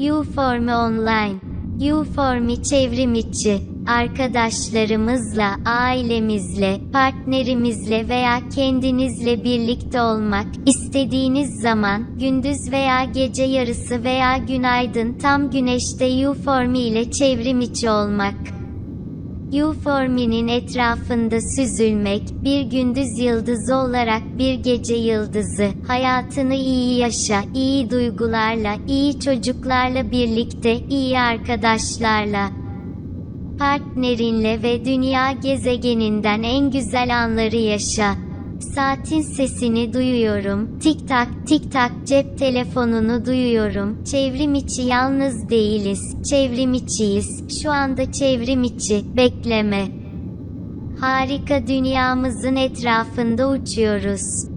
U-Form Online. U-Form'i çevrim içi, arkadaşlarımızla, ailemizle, partnerimizle veya kendinizle birlikte olmak, istediğiniz zaman, gündüz veya gece yarısı veya günaydın tam güneşte U-Form ile çevrim içi olmak. U-Formi'nin etrafında süzülmek, bir gündüz yıldızı olarak bir gece yıldızı, hayatını iyi yaşa, iyi duygularla, iyi çocuklarla birlikte, iyi arkadaşlarla, partnerinle ve dünya gezegeninden en güzel anları yaşa. Saatin sesini duyuyorum. Tik tak tik tak cep telefonunu duyuyorum. Çevrim içi yalnız değiliz. Çevrim içiyiz. Şu anda çevrim içi. Bekleme. Harika dünyamızın etrafında uçuyoruz.